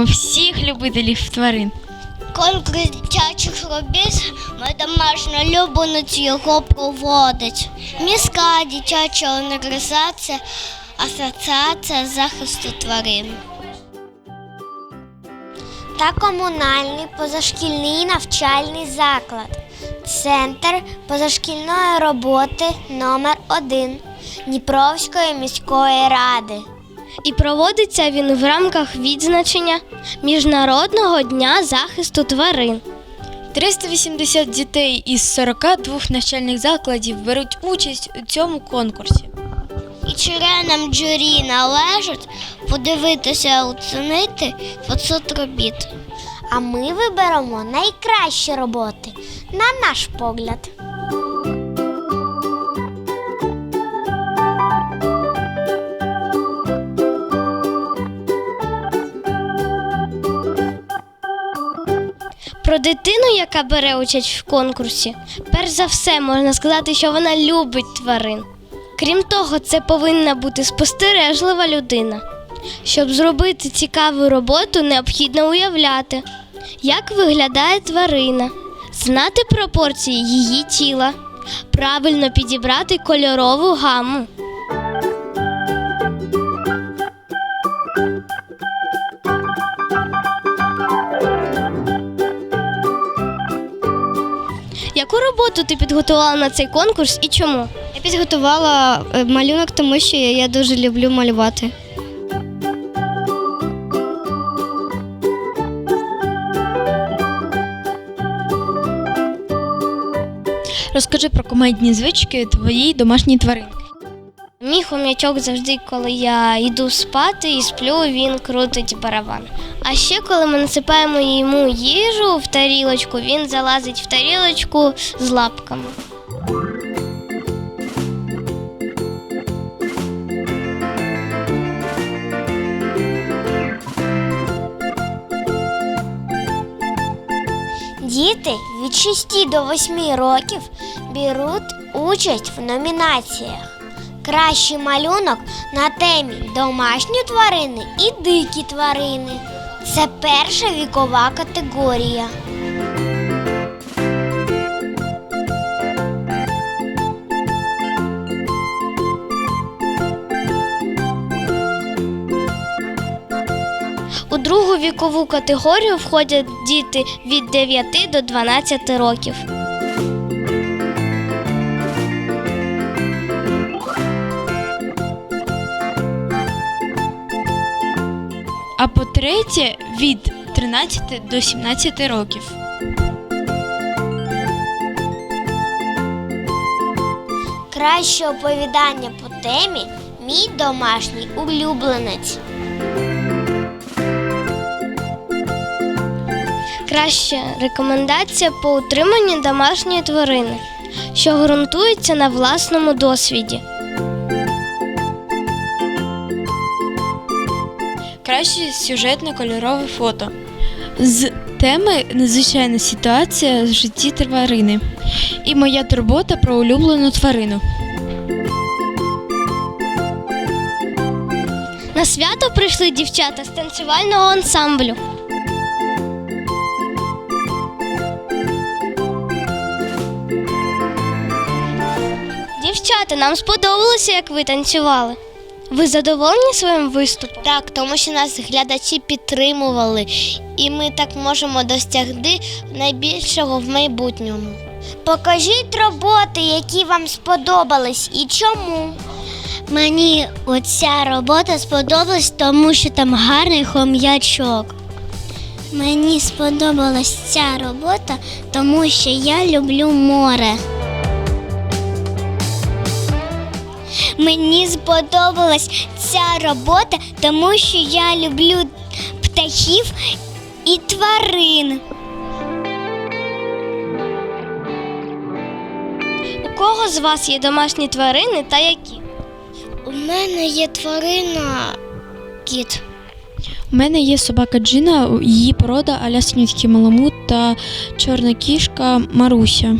Вітаємо всіх любителів тварин. Конкурс дитячих робіт ми домашня улюбленець його проводить. Міська дитяча організація Асоціація захисту тварин. Та комунальний позашкільний навчальний заклад. Центр позашкільної роботи номер 1 Дніпровської міської ради. І проводиться він в рамках відзначення Міжнародного дня захисту тварин. 380 дітей із 42 навчальних закладів беруть участь у цьому конкурсі. І членам журі належить подивитися, оцінити 500 робіт. А ми виберемо найкращі роботи, на наш погляд. Про дитину, яка бере участь в конкурсі, перш за все можна сказати, що вона любить тварин. Крім того, це повинна бути спостережлива людина. Щоб зробити цікаву роботу, необхідно уявляти, як виглядає тварина, знати пропорції її тіла, правильно підібрати кольорову гаму. Яку роботу ти підготувала на цей конкурс і чому? Я підготувала е, малюнок, тому що я дуже люблю малювати. Розкажи про комедні звички твоїй домашній тваринки. Мій хом'ячок завжди, коли я йду спати і сплю, він крутить барабан. А ще коли ми насипаємо йому їжу в тарілочку, він залазить в тарілочку з лапками. Діти від 6 до 8 років беруть участь в номінаціях. Кращий малюнок на темі домашні тварини і дикі тварини. Це перша вікова категорія. У другу вікову категорію входять діти від 9 до 12 років. А по-третє, від 13 до 17 років. Краще оповідання по темі Мій домашній улюбленець. Краща рекомендація по утриманню домашньої тварини, що ґрунтується на власному досвіді. Краще сюжетне кольорове фото. З теми Незвичайна ситуація з житті тварини. І моя турбота про улюблену тварину. На свято прийшли дівчата з танцювального ансамблю. Дівчата, нам сподобалося, як ви танцювали. Ви задоволені своїм виступом? Так, тому що нас глядачі підтримували, і ми так можемо досягти найбільшого в майбутньому. Покажіть роботи, які вам сподобались і чому. Мені оця робота сподобалась, тому що там гарний хом'ячок. Мені сподобалась ця робота, тому що я люблю море. Мені сподобалась ця робота, тому що я люблю птахів і тварин. У кого з вас є домашні тварини та які? У мене є тварина кіт. У мене є собака Джина, її порода алясинівський маламут та чорна кішка Маруся.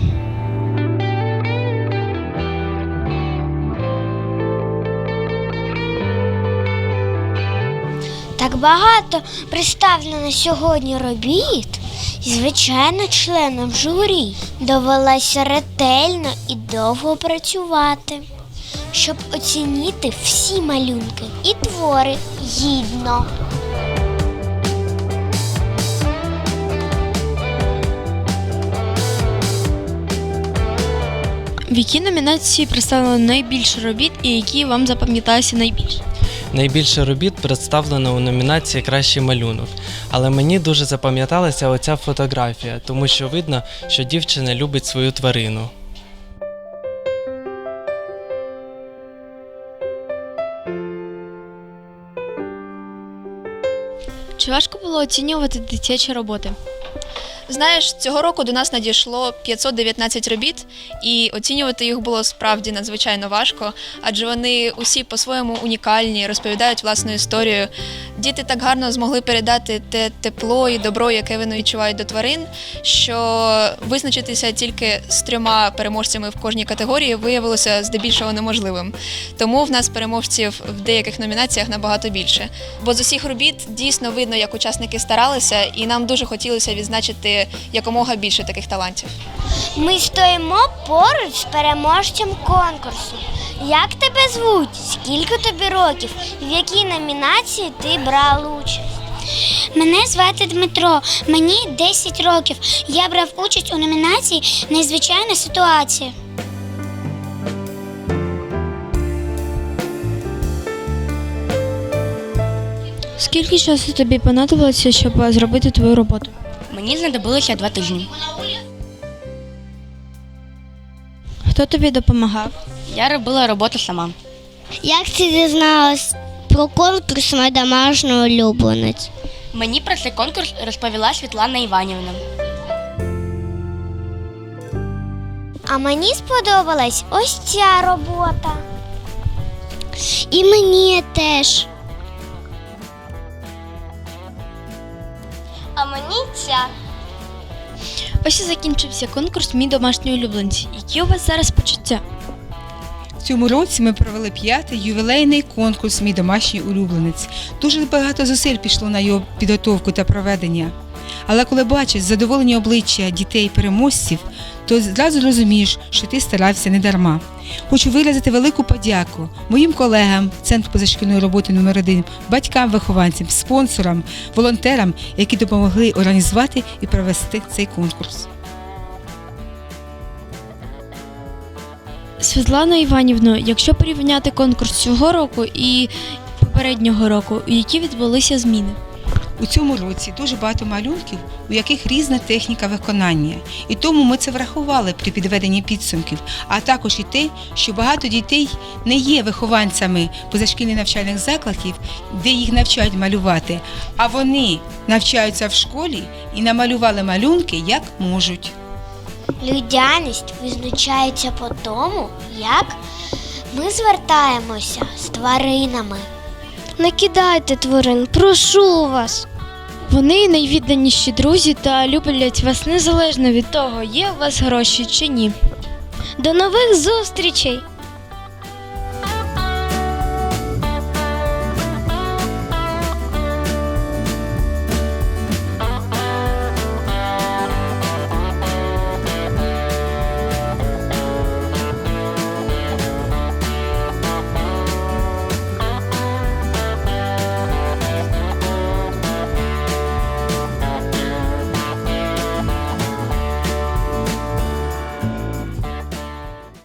Багато представлено сьогодні робіт. І, звичайно, членам журі довелося ретельно і довго працювати, щоб оцінити всі малюнки і твори гідно. В якій номінації представлено найбільше робіт і які вам запам'яталися найбільше? Найбільше робіт представлено у номінації Кращий малюнок. Але мені дуже запам'яталася оця фотографія, тому що видно, що дівчина любить свою тварину. Чи важко було оцінювати дитячі роботи? Знаєш, цього року до нас надійшло 519 робіт, і оцінювати їх було справді надзвичайно важко, адже вони усі по-своєму унікальні, розповідають власну історію. Діти так гарно змогли передати те тепло і добро, яке вони відчувають до тварин, що визначитися тільки з трьома переможцями в кожній категорії виявилося здебільшого неможливим. Тому в нас переможців в деяких номінаціях набагато більше. Бо з усіх робіт дійсно видно, як учасники старалися, і нам дуже хотілося відзначити якомога більше таких талантів. Ми стоїмо поруч з переможцем конкурсу. Як тебе звуть? Скільки тобі років? В якій номінації ти брав участь? Мене звати Дмитро, мені 10 років. Я брав участь у номінації Незвичайна ситуація. Скільки часу тобі понадобилося, щоб е, зробити твою роботу? Мені знадобилося два тижні. Хто тобі допомагав? Я робила роботу сама. Як ти дізналась про конкурс «Мой домашній улюбленець? Мені про цей конкурс розповіла Світлана Іванівна. А мені сподобалась ось ця робота. І мені теж. Ця. Ось і закінчився конкурс Мій домашній улюбленці. Які у вас зараз почуття? В цьому році ми провели п'ятий ювілейний конкурс Мій домашній улюбленець. Дуже багато зусиль пішло на його підготовку та проведення. Але коли бачиш задоволені обличчя дітей-переможців, то зразу розумієш, що ти старався не дарма. Хочу виразити велику подяку моїм колегам Центру позашкільної роботи номер 1 батькам, вихованцям, спонсорам, волонтерам, які допомогли організувати і провести цей конкурс. Світлана Іванівно, якщо порівняти конкурс цього року і попереднього року, які відбулися зміни? У цьому році дуже багато малюнків, у яких різна техніка виконання, і тому ми це врахували при підведенні підсумків, а також і те, що багато дітей не є вихованцями позашкільних навчальних закладів, де їх навчають малювати, а вони навчаються в школі і намалювали малюнки як можуть. Людяність визначається по тому, як ми звертаємося з тваринами. Не кидайте тварин, прошу вас. Вони найвідданіші друзі та люблять вас незалежно від того, є у вас гроші чи ні. До нових зустрічей!